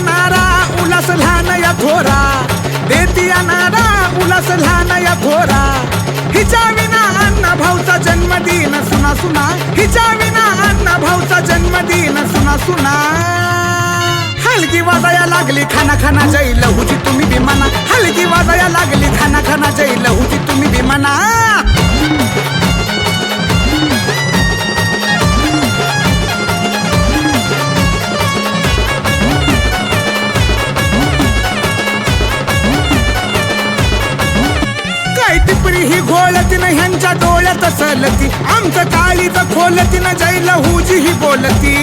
नारा उलास लहान या थोरा. देतिया नारा उलास लहान या थोरा. हिच्या विना अण्णा भाऊचा जन्मदिन सुना सुना. हिच्या विना अण्णा भाऊचा जन्मदिन सुना सुना. लागली खाना खाना जाईल लहूची तुम्ही विमाना हलकी वाजाया लागली खाना खाना जाईल लहूची तुम्ही विमाना टिपरी ही घोळतीन ह्यांच्या डोळ्यात सलती. आमचं काळीच खोलतीन जाईल हुजी ही बोलती.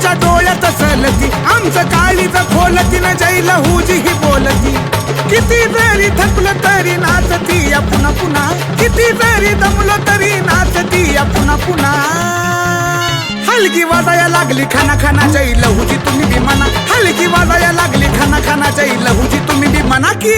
आमच्या डोळ्यात सलती आमचं काळीच खोलतीन जैल हुजी ही बोलती. किती जरी थकलं तरी नाचती या पुन्हा पुन्हा. किती जरी दमलो तरी नाचती या पुन्हा पुन्हा. हलकी वाजाया लागली खाना खाना जाई लहूजी तुम्ही विमाना हलकी वाजाया लागली खाना खाना जाई लहूजी तुम्ही विमाना की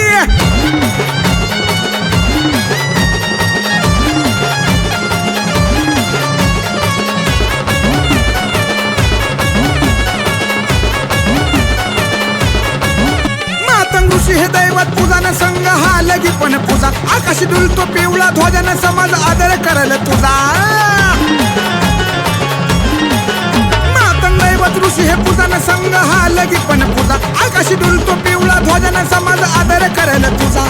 आकाशी हे दैवत पूजान संघ हा लगी पण पूजा आकाशी डुलतो पिवळा ध्वजान समाज आदर करल तुझा. मातंग दैवत ऋषी हे पूजन संघ हा लगी पण पूजा आकाशी डुलतो पिवळा ध्वजन समाज आदर करल तुझा.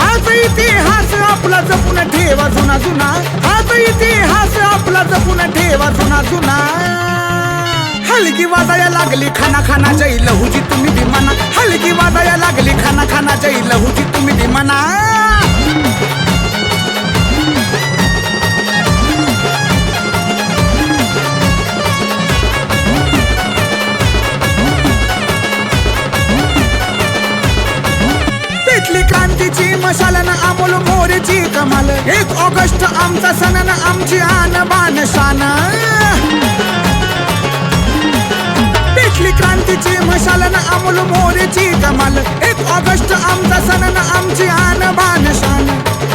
हाच इतिहास आपला जपून ठेवा जुना जुना. हाच इतिहास आपला जपून ठेवा जुना जुना. हलकी वाजाया लागली खाना खाना जाई लहुजी तुम्ही विमाना हलकी वाजाया लागली खाना खाना जाई लहुजी तुम्ही विमाना क्रांतीची मशालन अमोल भोरीची कमाल. एक ऑगस्ट आमचा सण आमची आन बान शान. मशालन अमोल मोरीची कमाल. एक ऑगस्ट आमचा सण आमची आन बान शान.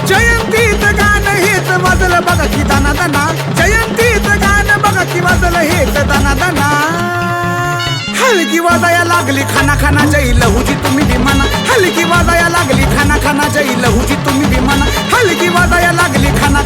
जयंतीत गाणं हेच बदल बघा की दाना दाना जयंतीत गाणं बघा की बदल हेच दाना दाना हलकी वाजाया लागली खाना खाना जाई लहुजी तुम्ही विमाना हलकी वाजाया लागली खाना खाना जाई लहुजी तुम्ही विमाना हलकी वाजाया लागली खाना